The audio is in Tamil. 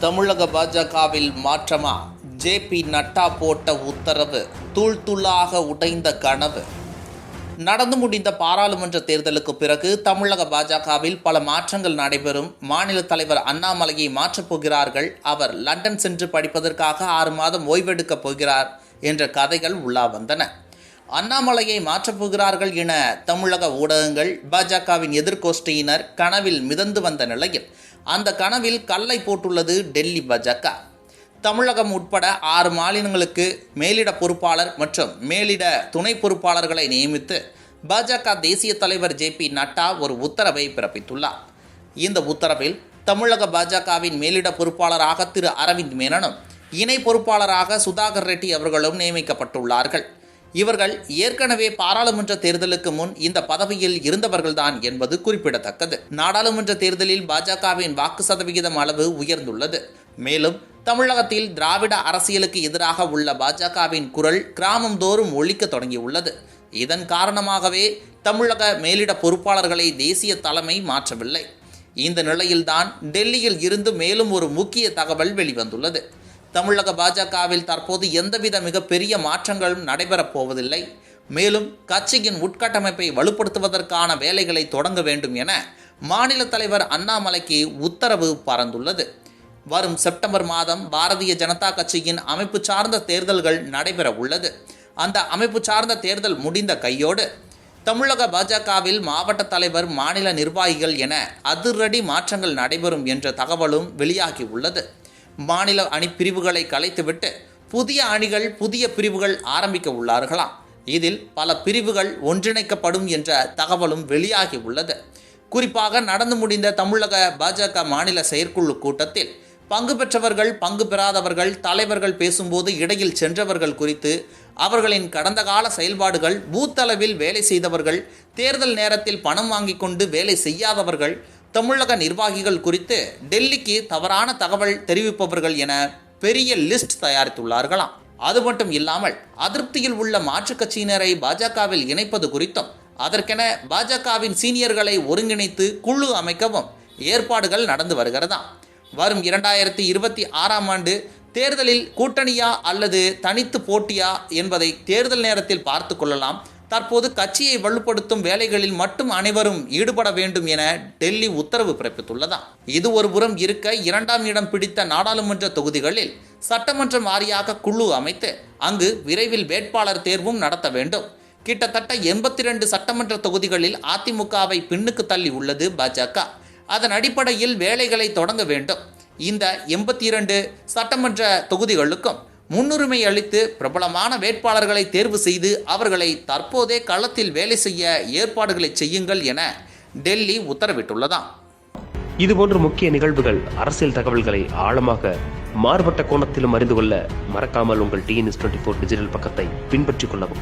தமிழக பாஜகவில் மாற்றமா? ஜே பி நட்டா போட்ட உத்தரவு தூள் தூளாக உடைந்த கனவு. நடந்து முடிந்த பாராளுமன்ற தேர்தலுக்கு பிறகு தமிழக பாஜகவில் பல மாற்றங்கள் நடைபெறும். மாநில தலைவர் அண்ணாமலையை மாற்றப் போகிறார்கள். அவர் லண்டன் சென்று படிப்பதற்காக ஆறு மாதம் ஓய்வெடுக்கப் போகிறார் என்ற கதைகள் உள்ளா வந்தன. அண்ணாமலையை மாற்றப் போகிறார்கள் என தமிழக ஊடகங்கள் பாஜகவின் எதிர்கோஷ்டியினர் கனவில் மிதந்து வந்த நிலையில் அந்த கனவில் கல்லை போட்டுள்ளது டெல்லி பாஜக தமிழகம் உட்பட ஆறு மாநிலங்களுக்கு மேலிட பொறுப்பாளர் மற்றும் மேலிட துணை பொறுப்பாளர்களை நியமித்து பாஜக தேசிய தலைவர் ஜே பி நட்டா ஒரு உத்தரவை பிறப்பித்துள்ளார். இந்த உத்தரவில் தமிழக பாஜகவின் மேலிட பொறுப்பாளராக திரு அரவிந்த் மேனனும் இணை பொறுப்பாளராக சுதாகர் ரெட்டி அவர்களும் நியமிக்கப்பட்டுள்ளார்கள். இவர்கள் ஏற்கனவே பாராளுமன்ற தேர்தலுக்கு முன் இந்த பதவியில் இருந்தவர்கள்தான் என்பது குறிப்பிடத்தக்கது. நாடாளுமன்ற தேர்தலில் பாஜகவின் வாக்கு சதவிகிதம் அளவு உயர்ந்துள்ளது. மேலும் தமிழகத்தில் திராவிட அரசியலுக்கு எதிராக உள்ள பாஜகவின் குரல் கிராமந்தோறும் ஒழிக்க தொடங்கியுள்ளது. இதன் காரணமாகவே தமிழக மேலிட பொறுப்பாளர்களை தேசிய தலைமை மாற்றவில்லை. இந்த நிலையில்தான் டெல்லியில் இருந்து மேலும் ஒரு முக்கிய தகவல் வெளிவந்துள்ளது. தமிழக பாஜகவில் தற்போது எந்தவித மிகப்பெரிய மாற்றங்களும் நடைபெறப் போவதில்லை. மேலும் கட்சியின் உட்கட்டமைப்பை வலுப்படுத்துவதற்கான வேலைகளை தொடங்க வேண்டும் என மாநில தலைவர் அண்ணாமலைக்கு உத்தரவு பறந்துள்ளது. வரும் செப்டம்பர் மாதம் பாரதிய ஜனதா கட்சியின் அமைப்பு சார்ந்த தேர்தல்கள் நடைபெற உள்ளது. அந்த அமைப்பு சார்ந்த தேர்தல் முடிந்த கையோடு தமிழக பாஜகவில் மாவட்ட தலைவர் மாநில நிர்வாகிகள் என அதிரடி மாற்றங்கள் நடைபெறும் என்ற தகவலும் வெளியாகி உள்ளது. மாநில அணி பிரிவுகளை கலைத்துவிட்டு புதிய அணிகள் புதிய பிரிவுகள் ஆரம்பிக்க உள்ளார்களாம். இதில் பல பிரிவுகள் ஒன்றிணைக்கப்படும் என்ற தகவலும் வெளியாகி உள்ளது. குறிப்பாக நடந்து முடிந்த தமிழக பாஜக மாநில செயற்குழு கூட்டத்தில் பங்கு பெற்றவர்கள் பங்கு பெறாதவர்கள் தலைவர்கள் பேசும்போது இடையில் சென்றவர்கள் குறித்து அவர்களின் கடந்த கால செயல்பாடுகள் பூத்தளவில் வேலை செய்தவர்கள் தேர்தல் நேரத்தில் பணம் வாங்கி கொண்டு வேலை செய்யாதவர்கள் தமிழக நிர்வாகிகள் குறித்து டெல்லிக்கு தவறான தகவல் தெரிவிப்பவர்கள் என பெரிய லிஸ்ட் தயாரித்துள்ளார்களாம். அது மட்டும் இல்லாமல் அதிருப்தியில் உள்ள மாற்றுக் கட்சியினரை பாஜகவில் இணைப்பது குறித்தும் அதற்கென பாஜகவின் சீனியர்களை ஒருங்கிணைத்து குழு அமைக்கவும் ஏற்பாடுகள் நடந்து வருகிறதாம். வரும் இரண்டாயிரத்தி இருபத்தி ஆறாம் ஆண்டு தேர்தலில் கூட்டணியா அல்லது தனித்து போட்டியா என்பதை தேர்தல் நேரத்தில் பார்த்து கொள்ளலாம். தற்போது கட்சியை வலுப்படுத்தும் வேலைகளில் மட்டும் அனைவரும் ஈடுபட வேண்டும் என டெல்லி உத்தரவு பிறப்பித்துள்ளதாம். இது ஒருபுறம் இருக்க இரண்டாம் இடம் பிடித்த நாடாளுமன்ற தொகுதிகளில் சட்டமன்றம் வாரியாக குழு அமைத்து அங்கு விரைவில் வேட்பாளர் தேர்வும் நடத்த வேண்டும். கிட்டத்தட்ட எண்பத்தி ரெண்டு சட்டமன்ற தொகுதிகளில் அதிமுகவை பின்னுக்கு தள்ளி உள்ளது பாஜக. அதன் அடிப்படையில் வேலைகளை தொடங்க வேண்டும். இந்த எண்பத்தி இரண்டு சட்டமன்ற தொகுதிகளுக்கும் முன்னுரிமை அளித்து பிரபலமான வேட்பாளர்களை தேர்வு செய்து அவர்களை தற்போதே களத்தில் வேலை செய்ய ஏற்பாடுகளை செய்யுங்கள் என டெல்லி உத்தரவிட்டுள்ளதாம். இதுபோன்ற முக்கிய நிகழ்வுகள் அரசியல் தகவல்களை ஆழமாக மாறுபட்ட கோணத்திலும் அறிந்து கொள்ள மறக்காமல் உங்கள் டிஎன்எஸ் டுவெண்ட்டி ஃபோர் டிஜிட்டல் பக்கத்தை பின்பற்றிக் கொள்ளவும்.